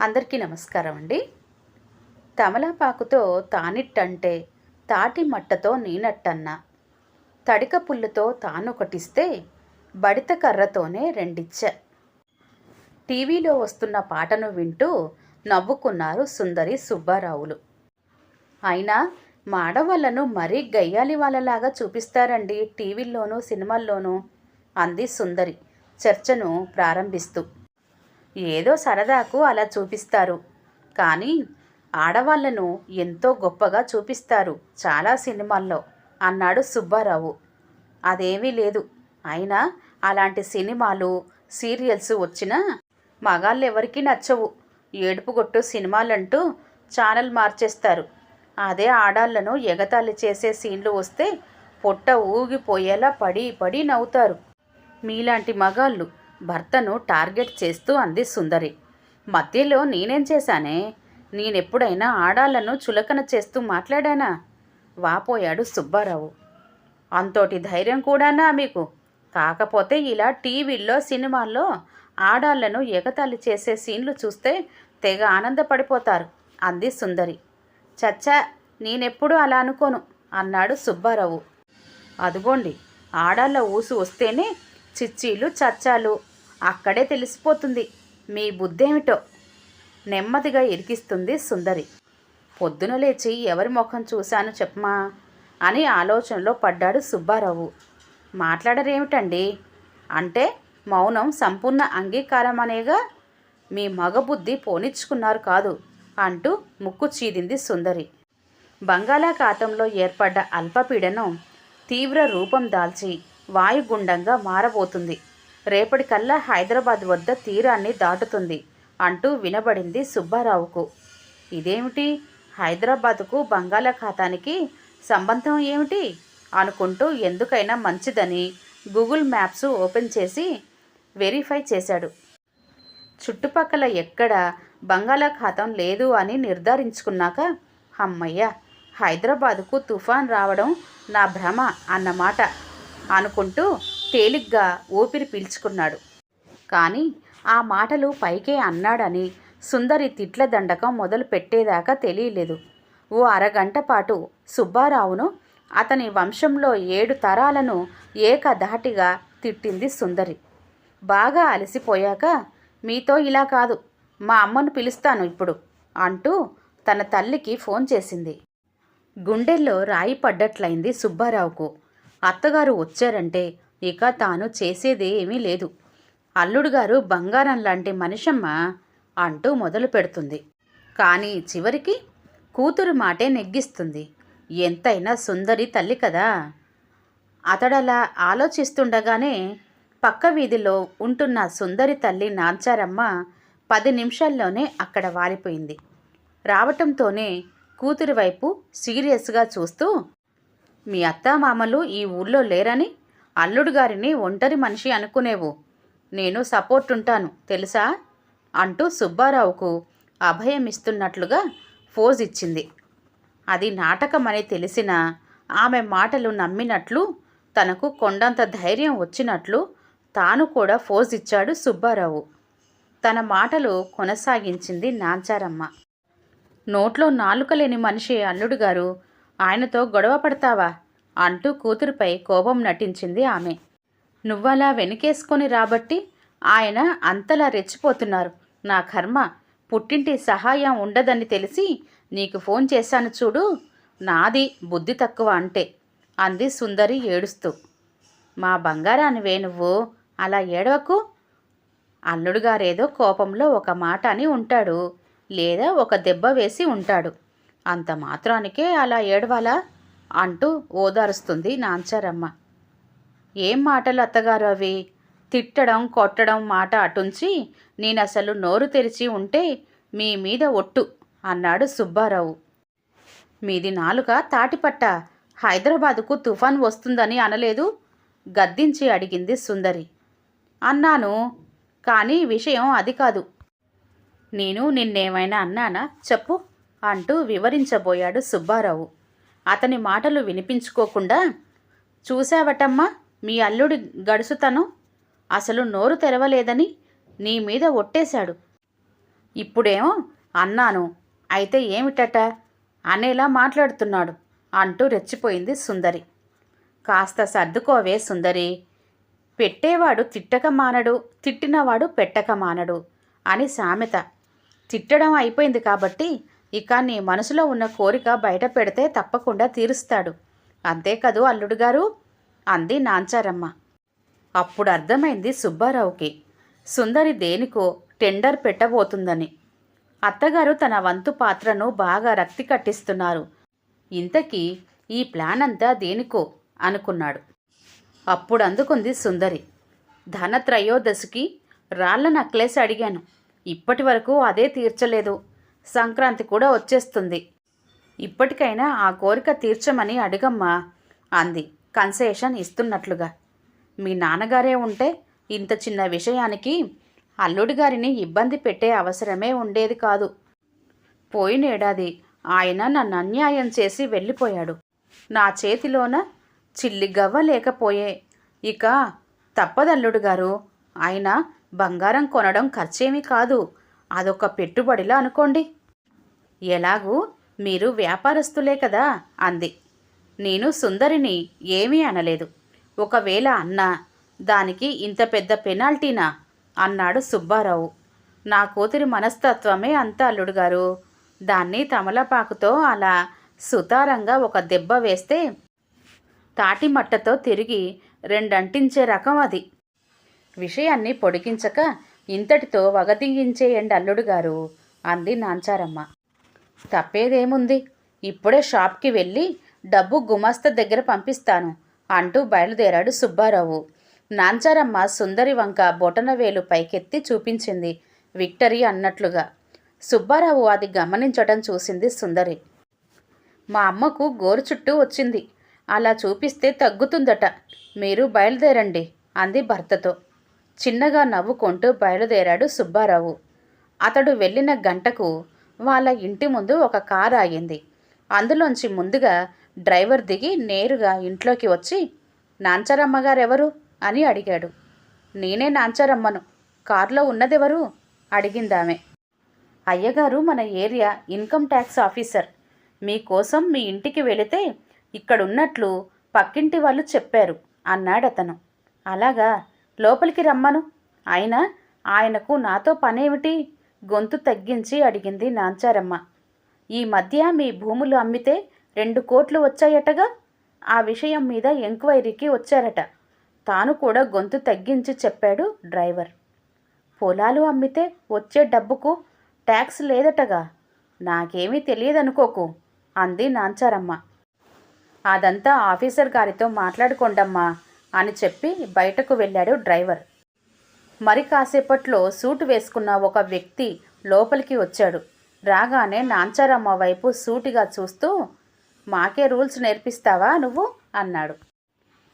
అందరికీ నమస్కారం అండి. తమలపాకుతో తానిట్టంటే తాటి మట్టతో నేనట్టన్న. తడిక పుల్లతో తానొకటిస్తే బడిత కర్రతోనే రెండిచ్చ. టీవీలో వస్తున్న పాటను వింటూ నవ్వుకున్నారు సుందరి సుబ్బారావులు. అయినా మాడవాళ్ళను మరీ గయ్యాలి వాళ్ళలాగా చూపిస్తారండి టీవీల్లోనూ సినిమాల్లోనూ అంది సుందరి చర్చను ప్రారంభిస్తూ. ఏదో సరదాకు అలా చూపిస్తారు. కానీ ఆడవాళ్ళను ఎంతో గొప్పగా చూపిస్తారు చాలా సినిమాల్లో అన్నాడు సుబ్బారావు. అదేమీ లేదు. అయినా అలాంటి సినిమాలు సీరియల్స్ వచ్చినా మగాళ్ళెవరికీ నచ్చవు. ఏడుపుగొట్టు సినిమాలంటూ ఛానల్ మార్చేస్తారు. అదే ఆడాళ్ళను ఎగతాళి చేసే సీన్లు వస్తే పొట్ట ఊగిపోయేలా పడి పడి నవ్వుతారు. మీలాంటి మగాళ్ళు భర్తను టార్గెట్ చేస్తూ అంది సుందరి. మధ్యలో నేనేం చేశానే? నేనెప్పుడైనా ఆడాళ్ళను చులకన చేస్తూ మాట్లాడానా? వాపోయాడు సుబ్బారావు. అంతోటి ధైర్యం కూడానా మీకు? కాకపోతే ఇలా టీవీల్లో సినిమాల్లో ఆడాళ్ళను ఎగతాళి చేసే సీన్లు చూస్తే తెగ ఆనందపడిపోతారు అంది సుందరి. చచ్చా నేనెప్పుడు అలా అనుకోను అన్నాడు సుబ్బారావు. అదుగోండి ఆడాళ్ళ ఊసు వస్తేనే చిచ్చీలు చచ్చాలు అక్కడే తెలిసిపోతుంది. మీ బుద్ధేమిటో? నెమ్మదిగా ఇరికిస్తుంది సుందరి. పొద్దున లేచి ఎవరి ముఖం చూశాను చెప్పమా? అని ఆలోచనలో పడ్డాడు సుబ్బారావు. మాట్లాడరేమిటండి? అంటే మౌనం సంపూర్ణ అంగీకారం అనేగా మీ మగబుద్ధి పోనిచ్చుకున్నారు కాదు అంటూ ముక్కు చీదింది సుందరి. బంగాళాఖాతంలో ఏర్పడ్డ అల్పపీడనం తీవ్ర రూపం దాల్చి వాయుగుండంగా మారబోతుంది. రేపటికల్లా హైదరాబాద్ వద్ద తీరాన్ని దాటుతుంది అంటూ వినబడింది సుబ్బారావుకు. ఇదేమిటి? హైదరాబాదుకు బంగాళాఖాతానికి సంబంధం ఏమిటి? అనుకుంటూ ఎందుకైనా మంచిదని గూగుల్ మ్యాప్స్ ఓపెన్ చేసి వెరిఫై చేశాడు. చుట్టుపక్కల ఎక్కడ బంగాళాఖాతం లేదు అని నిర్ధారించుకున్నాక అమ్మయ్య హైదరాబాదుకు తుఫాన్ రావడం నా భ్రమ అన్నమాట అనుకుంటూ తేలిగ్గా ఊపిరి పీల్చుకున్నాడు. కానీ ఆ మాటలు పైకే అన్నాడని సుందరి తిట్ల దండకం మొదలు పెట్టేదాకా తెలియలేదు. ఓ అరగంట పాటు సుబ్బారావును అతని వంశంలో ఏడు తరాలను ఏకధాటిగా తిట్టింది సుందరి. బాగా అలసిపోయాక మీతో ఇలా కాదు మా అమ్మను పిలుస్తాను ఇప్పుడు అంటూ తన తల్లికి ఫోన్ చేసింది. గుండెల్లో రాయి పడ్డట్లయింది సుబ్బారావుకు. అత్తగారు వచ్చారంటే ఇక తాను చేసేది ఏమీ లేదు. అల్లుడు గారు బంగారం లాంటి మనిషమ్మ అంటూ మొదలు పెడుతుంది. కానీ చివరికి కూతురు మాటే నెగ్గిస్తుంది. ఎంతైనా సుందరి తల్లి కదా. అతడలా ఆలోచిస్తుండగానే పక్క వీధిలో ఉంటున్న సుందరి తల్లి నాంచారమ్మ పది నిమిషాల్లోనే అక్కడ వారిపోయింది రావటంతోనే కూతురి వైపు సీరియస్గా చూస్తూ మీ అత్తామామలు ఈ ఊళ్ళో లేరని అల్లుడు గారిని ఒంటరి మనిషి అనుకునేవు. నేను సపోర్ట్ ఉంటాను తెలుసా? అంటూ సుబ్బారావుకు అభయమిస్తున్నట్లుగా ఫోజ్ ఇచ్చింది. అది నాటకమని తెలిసిన ఆమె మాటలు నమ్మినట్లు తనకు కొండంత ధైర్యం వచ్చినట్లు తాను కూడా ఫోజ్ ఇచ్చాడు సుబ్బారావు. తన మాటలు కొనసాగించింది నాంచారమ్మ. నోట్లో నాలుక లేని మనిషి అల్లుడు గారు ఆయనతో గొడవ పడతావా? అంటూ కూతురుపై కోపం నటించింది ఆమె. నువ్వలా వెనుకేసుకొని రాబట్టి ఆయన అంతలా రెచ్చిపోతున్నారు. నా కర్మ పుట్టింటి సహాయం ఉండదని తెలిసి నీకు ఫోన్ చేశాను చూడు నాది బుద్ధి తక్కువ అంటే అంది సుందరి ఏడుస్తూ. మా బంగారానివే నువ్వు అలా ఏడవకు అల్లుడు గారేదో కోపంలో ఒక మాట అని ఉంటాడు లేదా ఒక దెబ్బ వేసి ఉంటాడు. అంత మాత్రానికే అలా ఏడవాలా? అంటూ ఓదారుస్తుంది నాంచారమ్మ. ఏం మాటలు అత్తగారు అవి? తిట్టడం కొట్టడం మాట అటుంచి నేను అసలు నోరు తెరిచి ఉంటే మీ మీద ఒట్టు అన్నాడు సుబ్బారావు. మీది నాలుక తాటిపట్ట. హైదరాబాదుకు తుఫాన్ వస్తుందని అనలేదు? గద్దించి అడిగింది సుందరి. అన్నాను కానీ విషయం అది కాదు. నేను నిన్నేమైనా అన్నానా? చెప్పు అంటూ వివరించబోయాడు సుబ్బారావు. అతని మాటలు వినిపించుకోకుండా చూశావటమ్మా మీ అల్లుడి గడుసుతనం అసలు నోరు తెరవలేదని నీ మీద ఒట్టేశాడు. ఇప్పుడేమో అన్నాను. అయితే ఏమిటట? అనేలా మాట్లాడుతున్నాడు అంటూ రెచ్చిపోయింది సుందరి. కాస్త సర్దుకోవే సుందరి. పెట్టేవాడు తిట్టక మానడు తిట్టినవాడు పెట్టక మానడు అని సామెత. తిట్టడం అయిపోయింది కాబట్టి ఇక నీ మనసులో ఉన్న కోరిక బయట పెడితే తప్పకుండా తీరుస్తాడు. అంతే కదూ అల్లుడు గారు అంది నాంచారమ్మ. అప్పుడు అర్థమైంది సుబ్బారావుకి. సుందరి దేనికో టెండర్ పెట్టబోతుందని. అత్తగారు తన వంతు పాత్రను బాగా రక్తి కట్టిస్తున్నారు. ఇంతకీ ఈ ప్లాన్ అంతా దేనికో? అనుకున్నాడు. అప్పుడు అందుకుంది సుందరి. ధనత్రయోదశికి రాళ్ళ నక్లెస్ అడిగాను. ఇప్పటి వరకు అదే తీర్చలేదు. సంక్రాంతి కూడా వచ్చేస్తుంది. ఇప్పటికైనా ఆ కోరిక తీర్చమని అడుగమ్మా అంది కన్సెషన్ ఇస్తున్నట్లుగా. మీ నాన్నగారే ఉంటే ఇంత చిన్న విషయానికి అల్లుడి గారిని ఇబ్బంది పెట్టే అవసరమే ఉండేది కాదు. పోయినేడాది ఆయన నన్ను అన్యాయం చేసి వెళ్ళిపోయాడు. నా చేతిలోన చిల్లి గవ్వ లేకపోయే. ఇక తప్పదల్లుడు గారు ఆయన బంగారం కొనడం ఖర్చేమీ కాదు. అదొక పెట్టుబడిలా అనుకోండి. ఎలాగూ మీరు వ్యాపారస్తులే కదా అంది. నేను సుందరిని ఏమీ అనలేదు. ఒకవేళ అన్నా దానికి ఇంత పెద్ద పెనాల్టీనా? అన్నాడు సుబ్బారావు. నా కూతురి మనస్తత్వమే అంత అల్లుడు గారు దాన్ని తమలపాకుతో అలా సుతారంగా ఒక దెబ్బ వేస్తే తాటిమట్టతో తిరిగి రెండంటించే రకం అది. విషయాన్ని పొడిగించక ఇంతటితో వగదిగించేయండి అల్లుడు గారు అంది నాంచారమ్మ. తప్పేదేముంది? ఇప్పుడే షాప్కి వెళ్ళి డబ్బు గుమాస్తా దగ్గర పంపిస్తాను అంటూ బయలుదేరాడు సుబ్బారావు. నాంచారమ్మ సుందరి వంక బొటనవేలు పైకెత్తి చూపించింది విక్టరీ అన్నట్లుగా. సుబ్బారావు అది గమనించటం చూసింది సుందరి. మా అమ్మకు గోరు చుట్టూ వచ్చింది. అలా చూపిస్తే తగ్గుతుందట. మీరు బయలుదేరండి అంది భర్తతో. చిన్నగా నవ్వుకుంటూ బయలుదేరాడు సుబ్బారావు. అతడు వెళ్ళిన గంటకు వాళ్ళ ఇంటి ముందు ఒక కారు ఆగింది. అందులోంచి ముందుగా డ్రైవర్ దిగి నేరుగా ఇంట్లోకి వచ్చి నాంచారమ్మ గారెవరు? అని అడిగాడు. నేనే నాంచారమ్మను. కారులో ఉన్నదెవరు? అడిగిందామె. అయ్యగారు మన ఏరియా ఇన్కమ్ ట్యాక్స్ ఆఫీసర్. మీకోసం మీ ఇంటికి వెళితే ఇక్కడున్నట్లు పక్కింటి వాళ్ళు చెప్పారు అన్నాడతను. అలాగా? లోపలికి రమ్మను. అయినా ఆయనకు నాతో పనేమిటి? గొంతు తగ్గించి అడిగింది నాంచారమ్మ. ఈ మధ్య మీ భూములు అమ్మితే రెండు కోట్లు వచ్చాయటగా? ఆ విషయం మీద ఎంక్వైరీకి వచ్చారట. తాను కూడా గొంతు తగ్గించి చెప్పాడు డ్రైవర్. పొలాలు అమ్మితే వచ్చే డబ్బుకు ట్యాక్స్ లేదటగా? నాకేమీ తెలియదనుకోకు అంది నాంచారమ్మ. అదంతా ఆఫీసర్ గారితో మాట్లాడుకోండమ్మా అని చెప్పి బయటకు వెళ్ళాడు డ్రైవర్. మరి కాసేపట్లో సూటు వేసుకున్న ఒక వ్యక్తి లోపలికి వచ్చాడు. రాగానే నాంచారమ్మ వైపు సూటిగా చూస్తూ మాకే రూల్స్ నేర్పిస్తావా నువ్వు? అన్నాడు.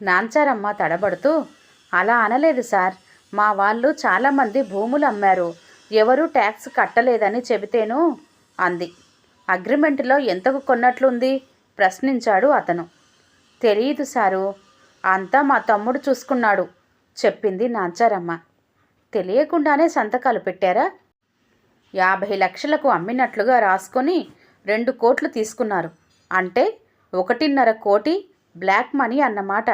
నాంచారమ్మ తడబడుతూ అలా అనలేదు సార్. మా వాళ్ళు చాలామంది భూములు అమ్మారు. ఎవరూ ట్యాక్స్ కట్టలేదని చెబితేను? అంది. అగ్రిమెంట్లో ఎంతకు కొన్నట్లుంది? ప్రశ్నించాడు అతను. తెలియదు సారు. అంతా మా తమ్ముడు చూసుకున్నాడు చెప్పింది నాంచారమ్మ. తెలియకుండానే సంతకాలు పెట్టారా? యాభై లక్షలకు అమ్మినట్లుగా రాసుకొని రెండు కోట్లు తీసుకున్నారు. అంటే ఒకటిన్నర కోటి బ్లాక్ మనీ అన్నమాట.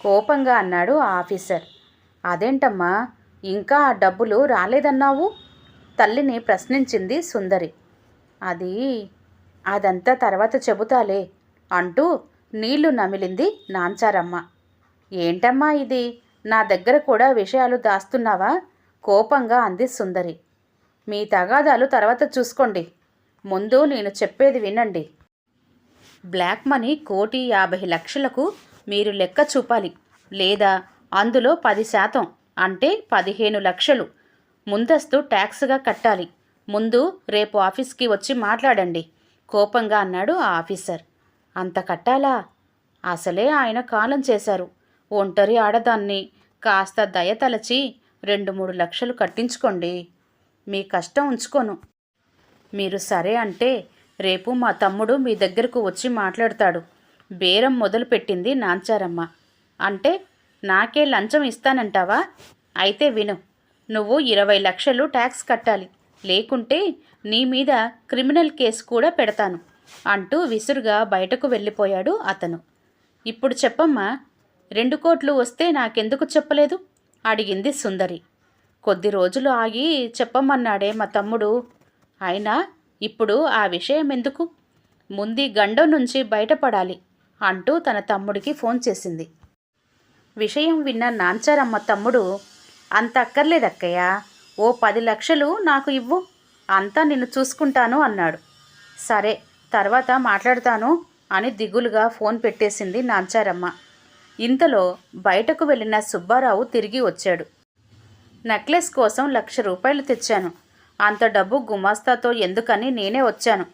కోపంగా అన్నాడు ఆ ఆఫీసర్. అదేంటమ్మా ఇంకా ఆ డబ్బులు రాలేదన్నావు? తల్లిని ప్రశ్నించింది సుందరి. అది అదంతా తర్వాత చెబుతాలే అంటూ నీళ్ళు నమిలింది నాంచారమ్మ. ఏంటమ్మా ఇది? నా దగ్గర కూడా విషయాలు దాస్తున్నావా? కోపంగా అంది సుందరి. మీ తగాదాలు తర్వాత చూసుకోండి. ముందు నేను చెప్పేది వినండి. బ్లాక్ మనీ కోటి యాభై లక్షలకు మీరు లెక్క చూపాలి. లేదా అందులో పది శాతం అంటే పదిహేను లక్షలు. ముందస్తు ట్యాక్స్గా కట్టాలి. ముందు రేపు ఆఫీస్కి వచ్చి మాట్లాడండి. కోపంగా అన్నాడు ఆ ఆఫీసర్. అంత కట్టాలా? అసలే ఆయన కాలం చేశారు. ఒంటరి ఆడదాన్ని కాస్త దయ తలచి రెండు మూడు లక్షలు కట్టించుకోండి. మీ కష్టం ఉంచుకోను. మీరు సరే అంటే రేపు మా తమ్ముడు మీ దగ్గరకు వచ్చి మాట్లాడతాడు. బేరం మొదలుపెట్టింది నాంచారమ్మ. అంటే నాకే లంచం ఇస్తానంటావా? అయితే విను నువ్వు ఇరవై లక్షలు ట్యాక్స్ కట్టాలి. లేకుంటే నీ మీద క్రిమినల్ కేసు కూడా పెడతాను అంటూ విసురుగా బయటకు వెళ్ళిపోయాడు అతను. ఇప్పుడు చెప్పమ్మా రెండు కోట్లు వస్తే నాకెందుకు చెప్పలేదు? అడిగింది సుందరి. కొద్ది రోజులు ఆగి చెప్పమన్నాడే మా తమ్ముడు. అయినా ఇప్పుడు ఆ విషయం ఎందుకు? ముందు గండం నుంచి బయటపడాలి అంటూ తన తమ్ముడికి ఫోన్ చేసింది. విషయం విన్న నాంచారమ్మ తమ్ముడు అంత అక్కర్లేదక్కయ్య ఓ పది లక్షలు నాకు ఇవ్వు అంతా నిన్ను చూసుకుంటాను అన్నాడు. సరే తర్వాత మాట్లాడతాను అని దిగులుగా ఫోన్ పెట్టేసింది నాంచారమ్మ. ఇంతలో బయటకు వెళ్ళిన సుబ్బారావు తిరిగి వచ్చాడు. నెక్లెస్ కోసం లక్ష రూపాయలు తెచ్చాను. అంత డబ్బు గుమాస్తాతో ఎందుకని నేనే వచ్చాను.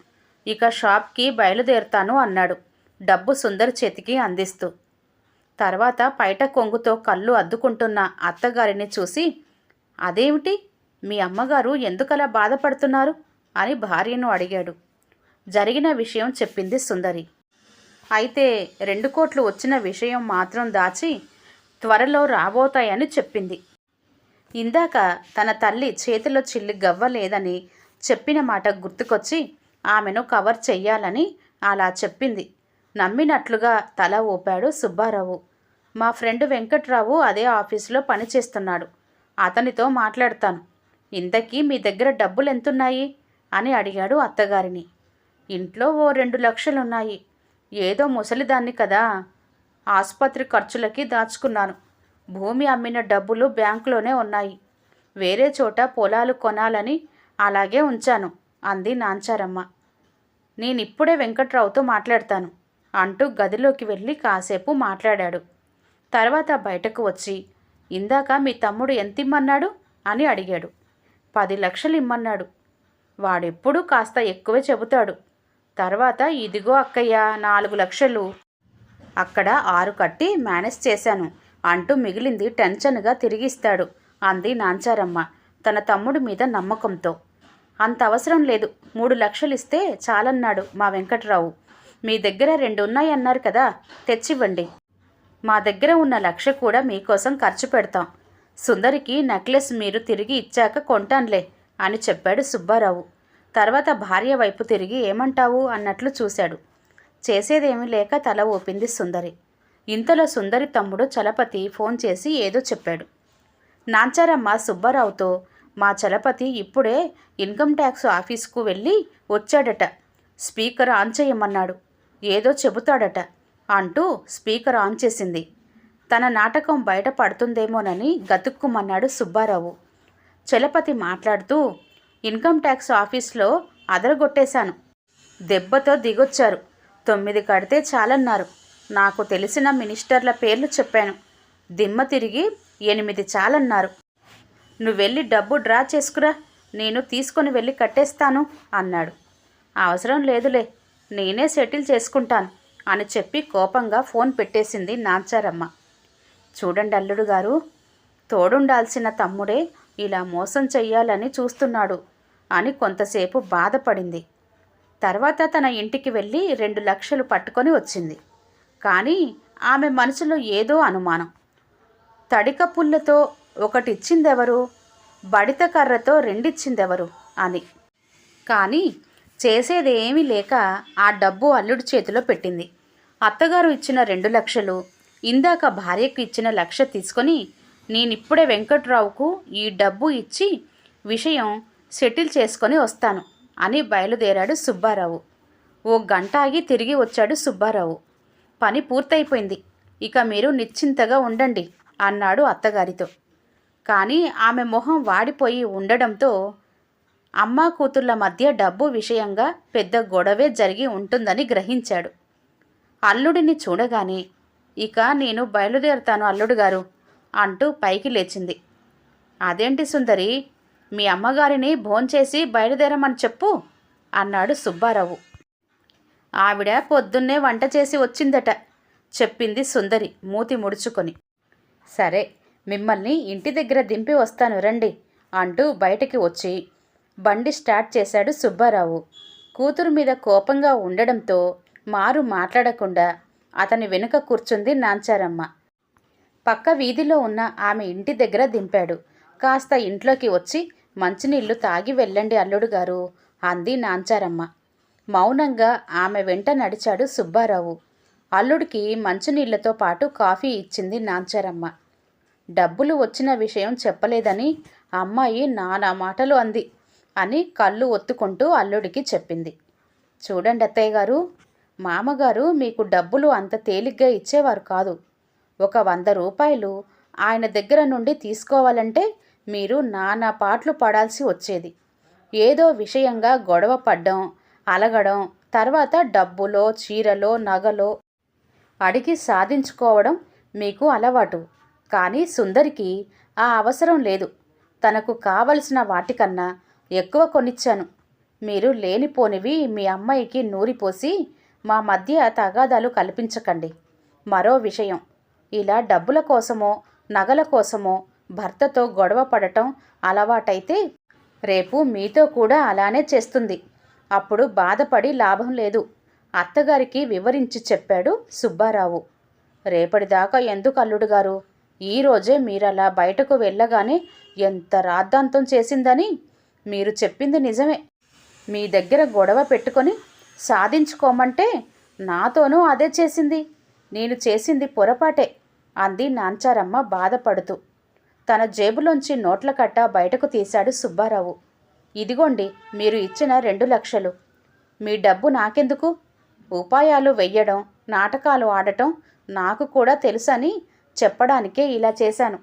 ఇక షాప్కి బయలుదేరుతాను అన్నాడు. డబ్బు సుందర్ చేతికి అందిస్తూ. తర్వాత పైట కొంగుతో కళ్ళు అద్దుకుంటున్న అత్తగారిని చూసి అదేమిటి? మీ అమ్మగారు ఎందుకలా బాధపడుతున్నారు? అని భార్యను అడిగాడు. జరిగిన విషయం చెప్పింది సుందరి. అయితే రెండు కోట్లు వచ్చిన విషయం మాత్రం దాచి త్వరలో రాబోతాయని చెప్పింది. ఇందాక తన తల్లి చేతిలో చిల్లి గవ్వ లేదని చెప్పిన మాట గుర్తుకొచ్చి ఆమెను కవర్ చెయ్యాలని అలా చెప్పింది. నమ్మినట్లుగా తల ఊపాడు సుబ్బారావు. మా ఫ్రెండ్ వెంకట్రావు అదే ఆఫీసులో పనిచేస్తున్నాడు. అతనితో మాట్లాడతాను. ఇంతకీ మీ దగ్గర డబ్బులు ఎంతున్నాయి అని అడిగాడు అత్తగారిని. ఇంట్లో ఓ రెండు లక్షలున్నాయి. ఏదో ముసలిదాన్ని కదా. ఆసుపత్రి ఖర్చులకి దాచుకున్నాను. భూమి అమ్మిన డబ్బులు బ్యాంకులోనే ఉన్నాయి. వేరే చోట పొలాలు కొనాలని అలాగే ఉంచాను అంది నాంచారమ్మ. నేనిప్పుడే వెంకట్రావుతో మాట్లాడతాను అంటూ గదిలోకి వెళ్ళి కాసేపు మాట్లాడాడు. తర్వాత బయటకు వచ్చి ఇందాక మీ తమ్ముడు ఎంత ఇమ్మన్నాడు అని అడిగాడు. పది లక్షలు ఇమ్మన్నాడు వాడెప్పుడూ కాస్త ఎక్కువే చెబుతాడు. తర్వాత ఇదిగో అక్కయ్య నాలుగు లక్షలు. అక్కడ ఆరు కట్టి మేనేజ్ చేశాను. అంటూ మిగిలింది టెన్షన్గా తిరిగిస్తాడు అంది నాంచారమ్మ తన తమ్ముడి మీద నమ్మకంతో. అంత అవసరం లేదు మూడు లక్షలు ఇస్తే చాలన్నాడు మా వెంకట్రావు. మీ దగ్గర రెండు ఉన్నాయన్నారు కదా తెచ్చివ్వండి. మా దగ్గర ఉన్న లక్ష కూడా మీకోసం ఖర్చు పెడతాం. సుందరికి నెక్లెస్ మీరు తిరిగి ఇచ్చాక కొంటాన్లే అని చెప్పాడు సుబ్బారావు. తర్వాత భార్య వైపు తిరిగి ఏమంటావు అన్నట్లు చూశాడు. చేసేదేమీ లేక తల ఊపింది సుందరి. ఇంతలో సుందరి తమ్ముడు చలపతి ఫోన్ చేసి ఏదో చెప్పాడు. నాంచారమ్మ సుబ్బారావుతో మా చలపతి ఇప్పుడే ఇన్కమ్ ట్యాక్స్ ఆఫీస్కు వెళ్ళి వచ్చాడట. స్పీకర్ ఆన్ చేయమన్నాడు. ఏదో చెబుతాడట అంటూ స్పీకర్ ఆన్ చేసింది. తన నాటకం బయట పడుతుందేమోనని గతుక్కుమన్నాడు సుబ్బారావు. చలపతి మాట్లాడుతూ ఇన్కమ్ ట్యాక్స్ ఆఫీస్లో అదరగొట్టేశాను. దెబ్బతో దిగొచ్చారు. తొమ్మిది కడితే చాలన్నారు. నాకు తెలిసిన మినిస్టర్ల పేర్లు చెప్పాను. దిమ్మ తిరిగి ఎనిమిది చాలన్నారు. నువ్వు వెళ్ళి డబ్బు డ్రా చేసుకురా. నేను తీసుకొని వెళ్ళి కట్టేస్తాను అన్నాడు. అవసరం లేదులే. నేనే సెటిల్ చేసుకుంటాను అని చెప్పి కోపంగా ఫోన్ పెట్టేసింది నాంచారమ్మ. చూడండి అల్లుడు గారు తోడుండాల్సిన తమ్ముడే ఇలా మోసం చెయ్యాలని చూస్తున్నాడు. అని కొంతసేపు బాధపడింది. తర్వాత తన ఇంటికి వెళ్ళి రెండు లక్షలు పట్టుకొని వచ్చింది. కానీ ఆమె మనసులో ఏదో అనుమానం. తడిక పుల్లతో ఒకటిచ్చిందెవరు? బడిత కర్రతో రెండిచ్చిందెవరు? అని. కానీ చేసేదేమీ లేక ఆ డబ్బు అల్లుడి చేతిలో పెట్టింది. అత్తగారు ఇచ్చిన రెండు లక్షలు ఇందాక భార్యకు ఇచ్చిన లక్ష తీసుకొని నేనిప్పుడే వెంకట్రావుకు ఈ డబ్బు ఇచ్చి విషయం సెటిల్ చేసుకొని వస్తాను అని బయలుదేరాడు సుబ్బారావు. ఓ గంట ఆగి తిరిగి వచ్చాడు సుబ్బారావు. పని పూర్తయిపోయింది. ఇక మీరు నిశ్చింతగా ఉండండి అన్నాడు అత్తగారితో. కానీ ఆమె మొహం వాడిపోయి ఉండడంతో అమ్మా కూతుర్ల మధ్య డబ్బు విషయంగా పెద్ద గొడవే జరిగి ఉంటుందని గ్రహించాడు. అల్లుడిని చూడగానే ఇక నేను బయలుదేరుతాను అల్లుడు గారు అంటూ పైకి లేచింది. అదేంటి సుందరి? మీ అమ్మగారిని భోంచేసి బయలుదేరమని చెప్పు అన్నాడు సుబ్బారావు. ఆవిడ పొద్దున్నే వంట చేసి వచ్చిందట చెప్పింది సుందరి మూతి ముడుచుకొని. సరే మిమ్మల్ని ఇంటి దగ్గర దింపి వస్తాను రండి అంటూ బయటికి వచ్చి బండి స్టార్ట్ చేశాడు సుబ్బారావు. కూతురు మీద కోపంగా ఉండడంతో మారు మాట్లాడకుండా అతని వెనుక కూర్చుంది నాంచారమ్మ. పక్క వీధిలో ఉన్న ఆమె ఇంటి దగ్గర దింపాడు. కాస్త ఇంట్లోకి వచ్చి మంచినీళ్ళు తాగి వెళ్ళండి అల్లుడు గారు అంది నాంచారమ్మ. మౌనంగా ఆమె వెంట నడిచాడు సుబ్బారావు. అల్లుడికి మంచినీళ్ళతో పాటు కాఫీ ఇచ్చింది నాంచారమ్మ. డబ్బులు వచ్చిన విషయం చెప్పలేదని అమ్మాయి నానా మాటలు అంది అని కళ్ళు ఒత్తుకుంటూ అల్లుడికి చెప్పింది. చూడండి అత్తయ్య గారు మామగారు మీకు డబ్బులు అంత తేలిగ్గా ఇచ్చేవారు కాదు. ఒక వంద రూపాయలు ఆయన దగ్గర నుండి తీసుకోవాలంటే మీరు నానా పాటలు పడాల్సి వచ్చేది. ఏదో విషయంగా గొడవ పడ్డం అలగడం తర్వాత డబ్బులో చీరలో నగలో అడిగి సాధించుకోవడం మీకు అలవాటు. కానీ సుందరికి ఆ అవసరం లేదు. తనకు కావలసిన వాటికన్నా ఎక్కువ కొనిచ్చాను. మీరు లేనిపోనివి మీ అమ్మాయికి నూరిపోసి మా మధ్య తగాదాలు కల్పించకండి. మరో విషయం. ఇలా డబ్బుల కోసమో నగల కోసమో భర్తతో గొడవ పడటం అలవాటైతే రేపు మీతో కూడా అలానే చేస్తుంది. అప్పుడు బాధపడి లాభం లేదు. అత్తగారికి వివరించి చెప్పాడు సుబ్బారావు. రేపటిదాకా ఎందుకు అల్లుడు గారు? ఈరోజే మీరలా బయటకు వెళ్ళగానే ఎంత రాద్ధాంతం చేసిందని మీరు చెప్పింది నిజమే. మీ దగ్గర గొడవ పెట్టుకొని సాధించుకోమంటే నాతోనూ అదే చేసింది. నేను చేసింది పొరపాటే అంది నాంచారమ్మ బాధపడుతూ. తన జేబులోంచి నోట్ల కట్ట బయటకు తీశాడు సుబ్బారావు. ఇదిగోండి మీరు ఇచ్చిన రెండు లక్షలు. మీ డబ్బు నాకెందుకు? ఉపాయాలు వెయ్యడం నాటకాలు ఆడటం నాకు కూడా తెలుసని చెప్పడానికే ఇలా చేశాను.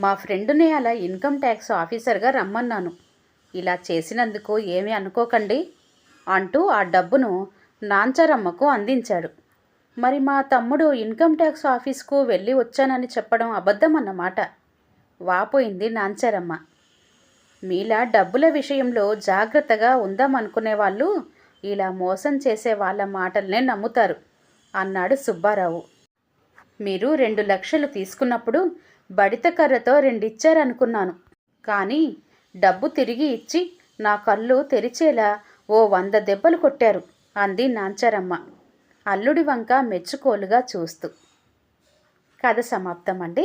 మా ఫ్రెండుని అలా ఇన్కమ్ ట్యాక్స్ ఆఫీసర్గా రమ్మన్నాను. ఇలా చేసినందుకు ఏమీ అనుకోకండి అంటూ ఆ డబ్బును నాంచరమ్మకు అందించాడు. మరి మా తమ్ముడు ఇన్కమ్ ట్యాక్స్ ఆఫీస్కు వెళ్ళి వచ్చానని చెప్పడం అబద్ధం అన్నమాట వాపోయింది నాంచరమ్మ. మీలా డబ్బుల విషయంలో జాగ్రత్తగా ఉందామనుకునే వాళ్ళు ఇలా మోసం చేసే వాళ్ళ మాటలనే నమ్ముతారు అన్నాడు సుబ్బారావు. మీరు రెండు లక్షలు తీసుకున్నప్పుడు బడిత కర్రతో రెండిచ్చారనుకున్నాను. కానీ డబ్బు తిరిగి ఇచ్చి నా కళ్ళు తెరిచేలా ఓ వంద దెబ్బలు కొట్టారు అంది నాంచారమ్మ అల్లుడి వంక మెచ్చుకోలుగా చూస్తూ. కథ సమాప్తం అండి